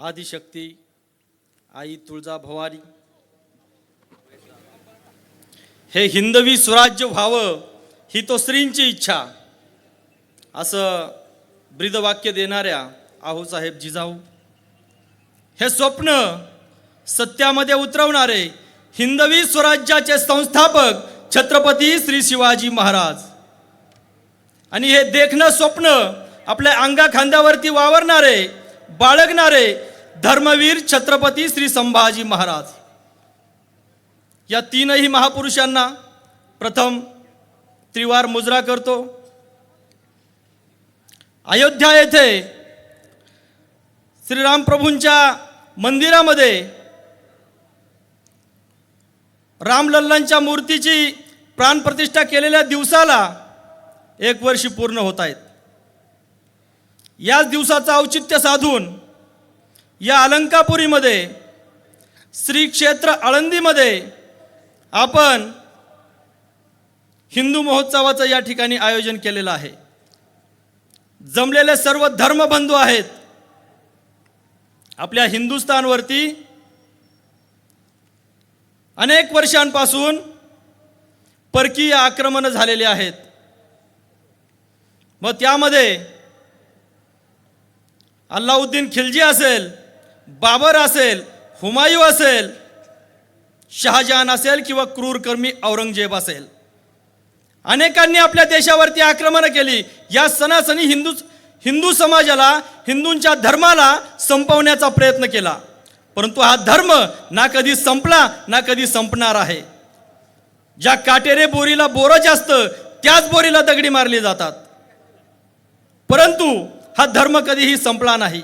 आदिशक्ती आई तुळजा भवारी हे हिंदवी स्वराज्य व्हावं ही तो श्रींची इच्छा. असं ब्रीदवाक्य देणाऱ्या आहोसाहेब जिजाऊ. हे स्वप्न सत्यामध्ये उतरवणारे हिंदवी स्वराज्याचे संस्थापक छत्रपती श्री शिवाजी महाराज. आणि हे देखणं स्वप्न आपल्या अंगा खांद्यावरती वावरणारे बाळगणारे धर्मवीर छत्रपती श्री संभाजी महाराज. या तीनही महापुरुषांना प्रथम त्रिवार मुजरा करतो. अयोध्या येथे श्रीरामप्रभूंच्या मंदिरामध्ये रामलल्लांच्या मूर्तीची प्राणप्रतिष्ठा केलेल्या दिवसाला एक वर्ष पूर्ण होत आहेत. याच दिवसाचं औचित्य साधून या अलंकापुरीमध्ये श्री क्षेत्र आळंदीमध्ये आपण हिंदू महोत्सवाचं या ठिकाणी आयोजन केलेलं आहे. जमलेले सर्व धर्मबंधू आहेत. आपल्या हिंदुस्थानवरती अनेक वर्षांपासून परकीय आक्रमण झालेले आहेत. मग त्यामध्ये अल्लाउद्दीन खिलजी असेल बाबर असेल हुमायू असेल शहाजहान असेल किंवा क्रूरकर्मी औरंगजेब असेल. अनेकांनी आपल्या देशावरती आक्रमणं केली. या सणासणी हिंदू हिंदू समाजाला हिंदूंच्या धर्माला संपवण्याचा प्रयत्न केला. परंतु हा धर्म ना कधी संपला ना कधी संपणार आहे. ज्या काटेरे बोरीला बोरं जास्त त्याच बोरीला दगडी मारली जातात. परंतु हा धर्म कधीही संपला नाही.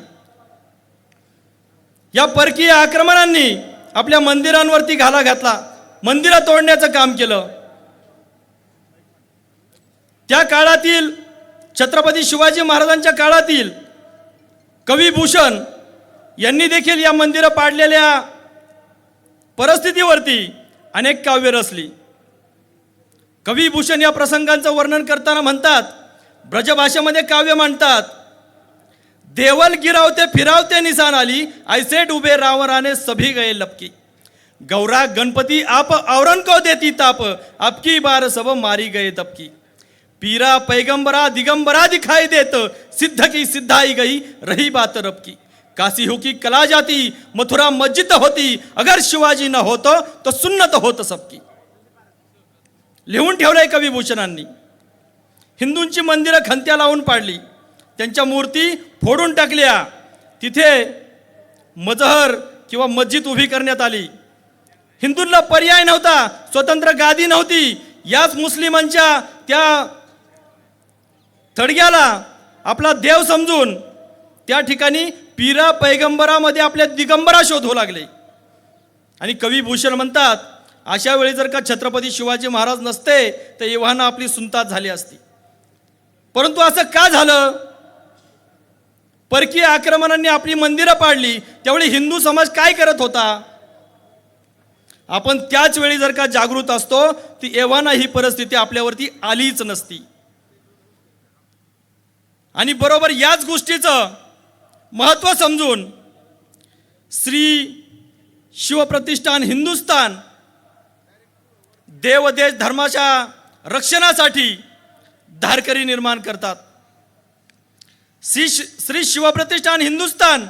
या परकीय आक्रमणांनी आपल्या मंदिरांवरती घाला घातला मंदिरं तोडण्याचं काम केलं. त्या काळातील छत्रपती शिवाजी महाराजांच्या काळातील कविभूषण यांनी देखील या मंदिरं पाडलेल्या परिस्थितीवरती अनेक काव्य रचली. कविभूषण या प्रसंगांचं वर्णन करताना म्हणतात ब्रजभाषेमध्ये काव्य मांडतात देवल गिरावते फिरावते निसान आली. ऐसे डुबे रावराने सभी गए लपकी. गौरा गणपती आप औरन को देती ताप. आपकी बार सब मारी गए तपकी. पीरा पैगंबरा दिगंबरा दिखाई देत. सिद्ध की सिद्धाई गई रही बात रबकी काशी हो की कला जाती मथुरा मस्जिद होती. अगर शिवाजी न होतो तो सुन्नत होत सबकी. लिहून ठेवलंय कविभूषणांनी. हिंदूंची मंदिरं खंत्या लावून पाडली. त्यांच्या मूर्ती फोडून टाकल्या. तिथे मजहर किंवा मस्जिद उभी करण्यात आली. हिंदूंना पर्याय नव्हता स्वतंत्र गादी नव्हती. याच मुस्लिमांच्या त्या थडग्याला आपला देव समजून त्या ठिकाणी पीरा पैगंबरामध्ये आपल्या दिगंबरा शोध होऊ लागले. आणि कवी भूषण म्हणतात अशा वेळी जर का छत्रपती शिवाजी महाराज नसते तर एव्हाना आपली सुनतात झाली असती. परंतु असं का झालं? परकीय आक्रमणांनी आपली मंदिरं पाडली त्यावेळी हिंदू समाज काय करत होता? आपण त्याच वेळी जर का जागृत असतो ती एव्हाना ही परिस्थिती आपल्यावरती आलीच नसती. आणि बरोबर याच गोष्टीचं महत्त्व समजून श्री शिवप्रतिष्ठान हिंदुस्थान देवदेश धर्माच्या रक्षणासाठी धारकरी निर्माण करतात. श्री श्री शिवप्रतिष्ठान हिंदुस्थान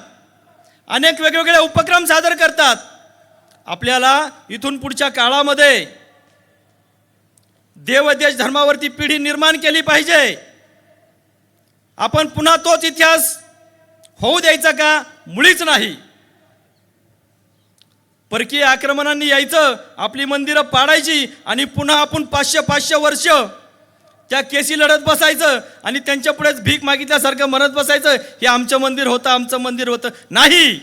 अनेक वेगवेगळे उपक्रम सादर करतात. आपल्याला इथून पुढच्या काळामध्ये देवदेश धर्मावरती पिढी निर्माण केली पाहिजे. आपण पुन्हा तोच इतिहास होऊ द्यायचा का? मुळीच नाही. परकीय आक्रमणांनी यायचं आपली मंदिरं पाडायची आणि पुन्हा आपण पाचशे पाचशे वर्ष त्या केसी लढत बसायचं आणि त्यांच्या पुढेच भीक मागितल्यासारखं म्हणत बसायचं हे आमचं मंदिर होतं आमचं मंदिर होतं. नाही!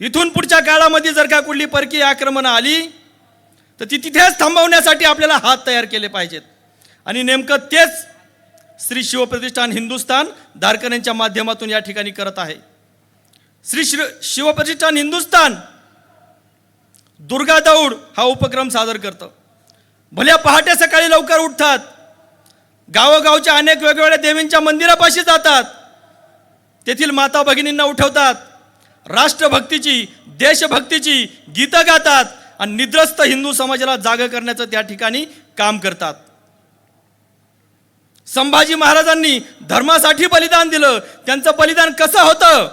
इथून पुढच्या काळामध्ये जर का कुठली परकीय आक्रमणं आली तर ती तिथेच थांबवण्यासाठी आपल्याला हात तयार केले पाहिजेत. आणि नेमकं तेच श्री शिवप्रतिष्ठान हिंदुस्थान धारकऱ्यांच्या माध्यमातून या ठिकाणी करत आहे. श्री शिव शिवप्रतिष्ठान हिंदुस्थान दुर्गा दौड हा उपक्रम सादर करतं. भल्या पहाटे सकाळी लवकर उठतात. गावोगावच्या अनेक वेगवेगळ्या देवींच्या मंदिरापाशी जातात. तेथील माता भगिनींना उठवतात. राष्ट्रभक्तीची देशभक्तीची गीतं गातात आणि निद्रस्त हिंदू समाजाला जाग करण्याचं त्या ठिकाणी काम करतात. संभाजी महाराजांनी धर्मासाठी बलिदान दिलं. त्यांचं बलिदान कसं होतं?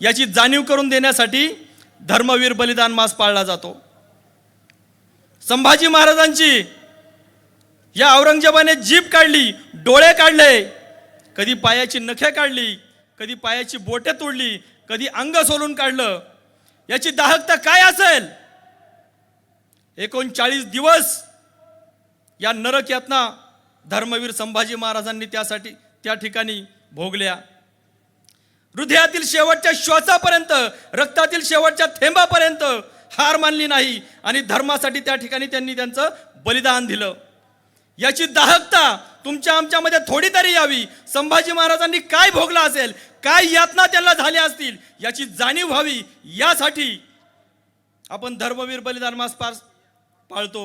याची जाणीव करून देण्यासाठी धर्मवीर बलिदान मास पाळला जातो. संभाजी महाराजांची. या औरंगजेबाने जीभ काढली डोळे काढले. कधी पायाची नखे काढली कधी पायाची बोटे तोडली कधी अंग सोलून काढलं. याची दाहकता काय असेल? एकोणचाळीस दिवस या नरक यातना धर्मवीर संभाजी महाराजांनी त्यासाठी त्या ठिकाणी भोगल्या. हृदयातील शेवटच्या श्वासापर्यंत रक्तातील शेवटच्या थेंबापर्यंत हार मानली नाही आणि धर्मासाठी त्या ठिकाणी त्यांनी त्यांचं बलिदान दिलं. याची दाहकता तुमच्या आमच्यामध्ये थोडी तरी यावी. संभाजी महाराजांनी काय भोगला असेल काय यातना त्यांना झाल्या असतील याची जाणीव व्हावी. यासाठी आपण धर्मवीर बलिदान मास पार पाळतो.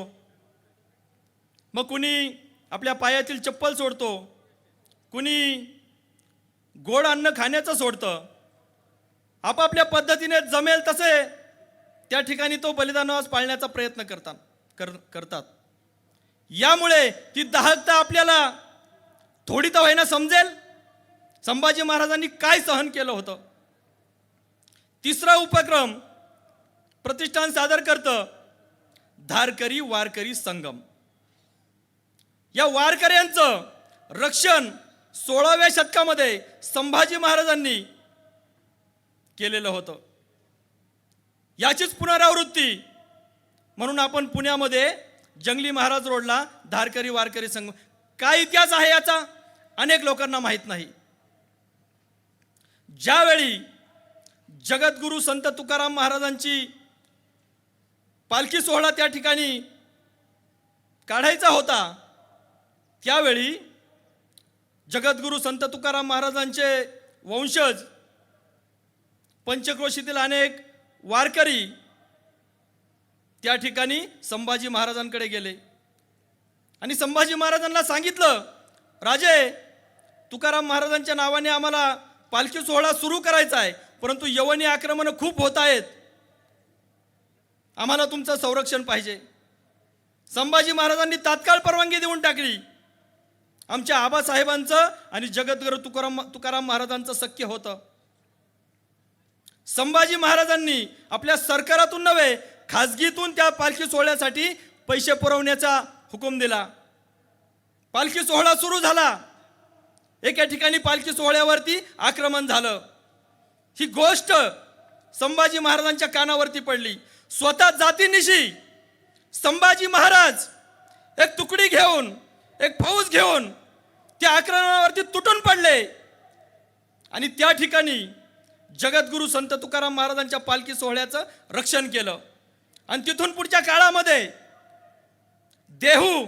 मग कुणी आपल्या पायातील चप्पल सोडतो कुणी गोड अन्न खाण्याचं सोडतं आपापल्या पद्धतीने जमेल तसे त्या ठिकाणी तो बलिदानास पाळण्याचा प्रयत्न करतात कर करतात. यामुळे ती दाहकता आपल्याला थोडी तर व्हायना समजेल. संभाजी महाराजांनी काय सहन केलं होतं? तिसरा उपक्रम प्रतिष्ठान सादर करतं धारकरी वारकरी संगम. या वारकऱ्यांचं रक्षण सोळाव्या शतकामध्ये संभाजी महाराजांनी केलेलं होतं. याचीच पुनरावृत्ती. म्हणून आपण पुण्यामध्ये जंगली महाराज रोडला धारकरी वारकरी संघ काय इतिहास आहे याचा? अनेक लोकांना माहीत नाही. ज्यावेळी जगद्गुरू संत तुकाराम महाराजांची पालखी सोहळा त्या ठिकाणी काढायचा होता त्यावेळी जगद्गुरू संत तुकाराम महाराजांचे वंशज पंचक्रोशीतील अनेक वारकरी त्या ठिकाणी संभाजी महाराजांकडे गेले. आणि संभाजी महाराजांना सांगितलं राजे तुकाराम महाराजांच्या नावाने आम्हाला पालखी सोहळा सुरू करायचा आहे परंतु यवनी आक्रमणं खूप होत आहेत. आम्हाला तुमचं संरक्षण पाहिजे. संभाजी महाराजांनी तात्काळ परवानगी देऊन टाकली. आमच्या आबासाहेबांचं आणि जगद्गुरू तुकाराम तुकाराम महाराजांचं शक्य होतं. संभाजी महाराजांनी आपल्या सरकारातून नव्हे खाजगीतून त्या पालखी सोहळ्यासाठी पैसे पुरवण्याचा हुकूम दिला. पालखी सोहळा सुरू झाला. एका ठिकाणी पालखी सोहळ्यावरती आक्रमण झालं. ही गोष्ट संभाजी महाराजांच्या कानावरती पडली. स्वतः जातीनिशी संभाजी महाराज एक तुकडी घेऊन एक फौज घेऊन त्या आक्रमणावरती तुटून पडले. आणि त्या ठिकाणी जगद्गुरू संत तुकाराम महाराजांच्या पालखी सोहळ्याचं रक्षण केलं. आणि तिथून पुढच्या काळामध्ये देहू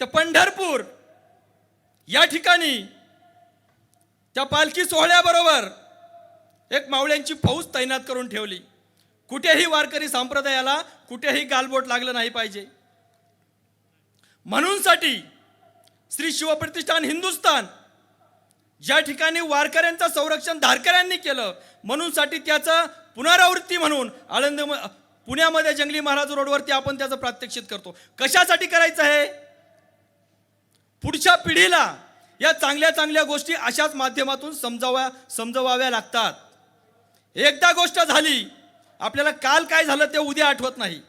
ते पंढरपूर या ठिकाणी त्या पालखी सोहळ्याबरोबर एक मावळ्यांची फौज तैनात करून ठेवली. कुठेही वारकरी संप्रदायाला कुठेही गालबोट लागलं नाही पाहिजे. म्हणूनसाठी श्री शिवप्रतिष्ठान हिंदुस्थान ज्या ठिकाणी वारकऱ्यांचं संरक्षण धारकऱ्यांनी केलं म्हणूनसाठी त्याचं पुनरावृत्ती म्हणून आळंद पुण्यामध्ये जंगली महाराज रोडवरती आपण त्याचं प्रात्यक्षित करतो. कशासाठी करायचं आहे पुढच्या पिढीला या चांगल्या चांगल्या गोष्टी अशाच माध्यमातून समजाव्या समजवाव्या लागतात. एकदा गोष्ट झाली आपल्याला काल काय झालं ते उद्या आठवत नाही.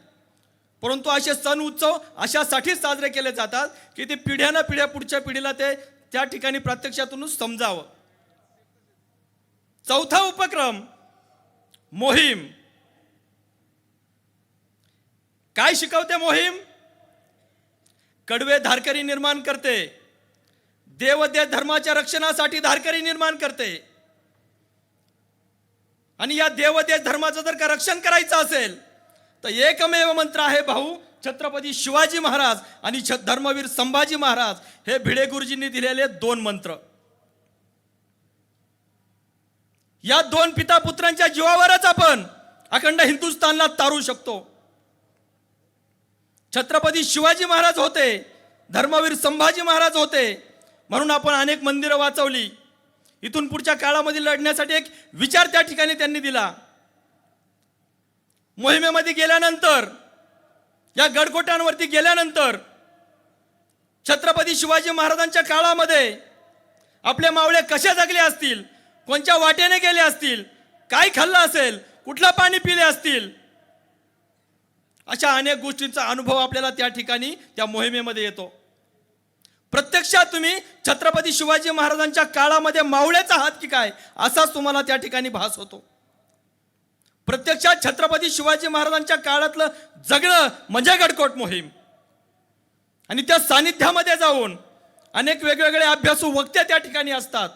परंतु असे सण उत्सव अशासाठीच साजरे केले जातात की ते पिढ्यानं पिढ्या पुढच्या पिढीला ते त्या ठिकाणी प्रत्यक्षातूनच समजावं. चौथा उपक्रम मोहीम. काय शिकवते मोहीम? कडवे धारकरी निर्माण करते. देवदेव धर्माच्या रक्षणासाठी धारकरी निर्माण करते. आणि या देवदेव धर्माचं जर का रक्षण करायचं असेल तर एकमेव मंत्र आहे भाऊ छत्रपती शिवाजी महाराज आणि छ धर्मवीर संभाजी महाराज हे भिडे गुरुजींनी दिलेले दोन मंत्र. या दोन पिता पुत्रांच्या जीवावरच आपण अखंड हिंदुस्थानला तारू शकतो. छत्रपती शिवाजी महाराज होते धर्मवीर संभाजी महाराज होते म्हणून आपण अनेक मंदिरं वाचवली. इथून पुढच्या काळामध्ये लढण्यासाठी एक विचार त्या ठिकाणी त्यांनी दिला. मोहिमेमध्ये गेल्यानंतर या गडकोट्यांवरती गेल्यानंतर छत्रपती शिवाजी महाराजांच्या काळामध्ये आपले मावळे कसे जगले असतील? कोणत्या वाटेने गेले असतील? काय खाल्लं असेल? कुठलं पाणी पिले असतील? अशा अनेक गोष्टींचा अनुभव आपल्याला त्या ठिकाणी त्या मोहिमेमध्ये येतो. प्रत्यक्षात तुम्ही छत्रपती शिवाजी महाराजांच्या काळामध्ये मावळ्याचा हात की काय? असाच तुम्हाला त्या ठिकाणी भास होतो. प्रत्यक्षात छत्रपती शिवाजी महाराजांच्या काळातलं जगणं म्हणजे गडकोट मोहीम. आणि त्या सानिध्यामध्ये जाऊन अनेक वेगवेगळे अभ्यासू वक्ते त्या ठिकाणी असतात.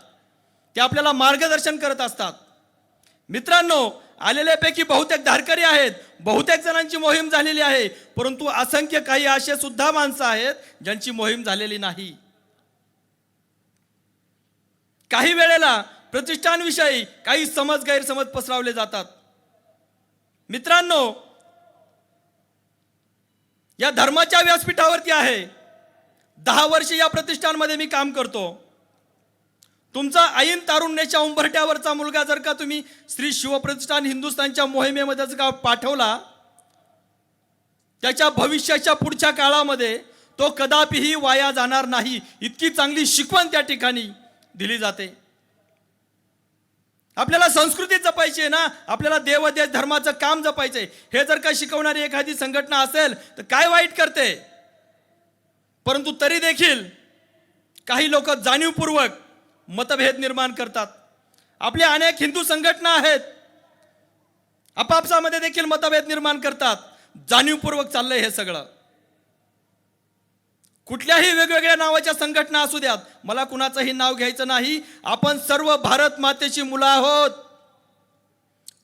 ते आपल्याला मार्गदर्शन करत असतात. मित्रांनो आलेल्यापैकी बहुतेक धारकरी आहेत. बहुतेक जणांची मोहीम झालेली आहे. परंतु असंख्य काही असे सुद्धा माणसं आहेत ज्यांची मोहीम झालेली नाही. काही वेळेला प्रतिष्ठानविषयी काही समज गैरसमज पसरवले जातात. मित्रांनो या धर्माच्या व्यासपीठावरती आहे. दहा वर्ष या प्रतिष्ठानमध्ये मी काम करतो. तुमचा ऐन तारुण्याच्या उंबरट्यावरचा मुलगा जर का तुम्ही श्री शिवप्रतिष्ठान हिंदुस्थानच्या मोहिमेमध्ये जर का पाठवला त्याच्या भविष्याच्या पुढच्या काळामध्ये तो कदापिही वाया जाणार नाही. इतकी चांगली शिकवण त्या ठिकाणी दिली जाते. आपल्याला संस्कृती जपायची आहे ना आपल्याला देवदेश धर्माचं काम जपायचंय. हे जर का शिकवणारी एखादी संघटना असेल तर काय वाईट करते? परंतु तरी देखील काही लोक जाणीवपूर्वक मतभेद निर्माण करतात. आपल्या अनेक हिंदू संघटना आहेत. आपापसामध्ये देखील मतभेद निर्माण करतात. जाणीवपूर्वक चाललंय हे सगळं. कुठल्याही वेगवेगळ्या नावाच्या संघटना असू द्यात मला कुणाचंही नाव घ्यायचं नाही. आपण सर्व भारत मातेची मुलं आहोत.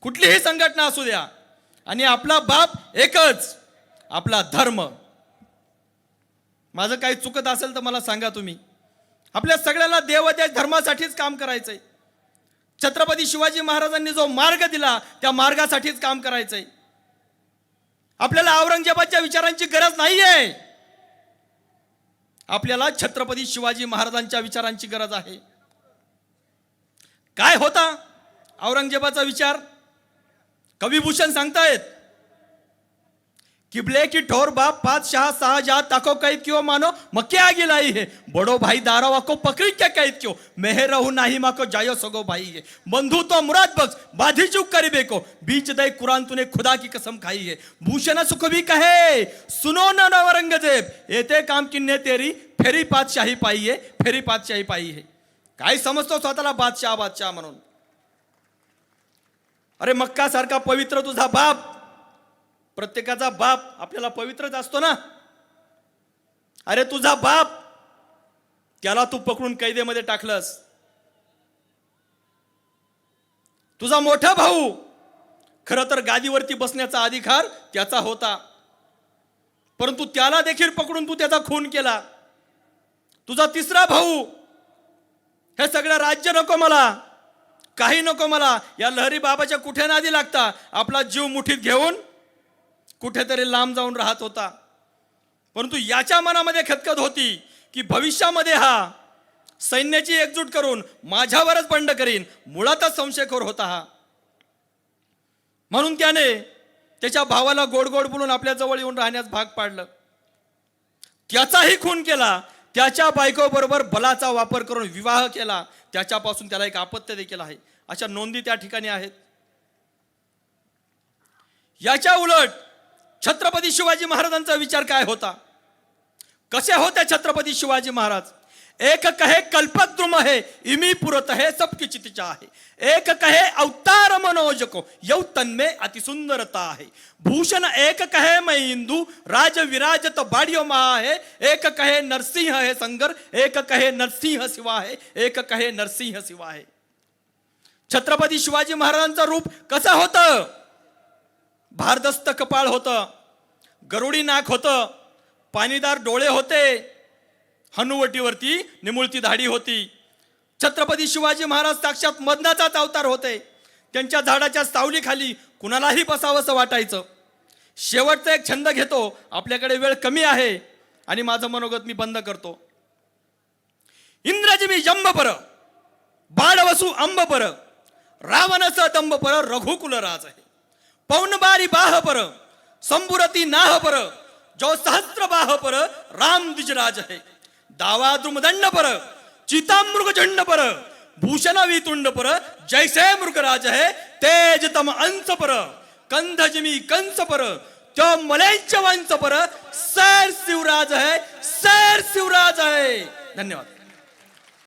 कुठलीही संघटना असू द्या. आणि आपला बाप एकच आपला धर्म. माझं काही चुकत असेल तर मला सांगा तुम्ही. आपल्या सगळ्याला देवदेश धर्मासाठीच काम करायचंय. छत्रपती शिवाजी महाराजांनी जो मार्ग दिला त्या मार्गासाठीच काम करायचंय. आपल्याला औरंगजेबाच्या विचारांची गरज नाहीये. आपल्याला छत्रपती शिवाजी महाराजांच्या विचारांची गरज आहे. काय होता औरंगजेबाचा विचार? कविभूषण सांगतायत किबले की ठोर बाप पाच शाह शाहजहां ताको कैद क्यों मानो? मक्के आगे लाई है। बड़ो भाई दारावा को पकड़ी क्या कैद क्यों। मेहे रहू नाही माको, जायो सगो भाई है। बंधु तो मुराद बख्श, बाधी चुक करीबे को बीच दे कुरान तूने खुदा की कसम खाई है। भूषण सुख भी कहे। सुनो न औरंगज़ेब येते काम किन्ने तेरी? फेरी पातशाही पाई है, फेरी पातशाही पाई है। काय समजतो स्वतःला बादशाह बादशाह म्हणून अरे मक्का सारखा पवित्र तुझा बाप। प्रत्येकाचा बाप आपल्याला पवित्रच असतो ना? अरे तुझा बाप त्याला तू पकडून कैदेमध्ये टाकलंस. तुझा मोठा भाऊ खरं तर गादीवरती बसण्याचा अधिकार त्याचा होता. परंतु त्याला देखील पकडून तू त्याचा खून केला. तुझा तिसरा भाऊ हे सगळं राज्य नको मला. काही नको मला. या लहरी बाबाच्या कुठे नादी लागता? आपला जीव मुठीत घेऊन कुठेतरी लांब जाऊन राहत होता. परंतु याच्या मनामध्ये खतखत होती की भविष्यामध्ये हा सैन्याची एकजूट करून माझ्यावरच बंड करीन मुळातच संशयखोर होता हा. म्हणून त्याने त्याच्या भावाला गोड गोड बोलून आपल्याजवळ येऊन राहण्यास भाग पाडलं. त्याचाही खून केला त्याच्या बायकोबरोबर बलाचा वापर करून विवाह केला त्याच्यापासून त्याला एक आपत्य देखील आहे. अशा नोंदी त्या ठिकाणी आहेत. याच्या उलट छत्रपती शिवाजी महाराजांचा विचार काय होता? कसे होते छत्रपती शिवाजी महाराज? एक कहे कल्पद्रुम हे इमी पुरत हे सब चितिचा आहे एक कहे अवतार मनोज को यौ तन्मे अतिसुंदरता आहे भूषण एक कहे मैं इंदू राज विराजत बाडियो महा है. एक कहे नरसिंह हे संगर एक कहे नरसिंह शिवा है. एक कहे नरसिंह शिवा है. छत्रपती शिवाजी महाराजांचं रूप कसं होतं? भारदस्त कपाळ होतं गरुडी नाक होतं पाणीदार डोळे होते. हनुवटीवरती निमुळती धाडी होती. छत्रपती शिवाजी महाराज साक्षात मदनाचाच अवतार होते. त्यांच्या झाडाच्या सावलीखाली कुणालाही बसावंसं वाटायचं. शेवटचा एक छंद घेतो. आपल्याकडे वेळ कमी आहे आणि माझं मनोगत मी बंद करतो. इंद्रजी मी जंब पर बाळवसू अंब पर रावणस दंब पर रघुकुल राज आहे. पौनबारी बाह पर संबुरती नाह पर जो सहस्त्र बाह पर राम द्विजराज है। दावा द्रुमदंड पर चितामृग झंड पर भूषण वितुंड पर जैसे मृगराज है तेज तम अंश पर कंध कंस पर त्यो मलैच वंश पर सैर शिवराज है सैर शिवराज है। धन्यवाद।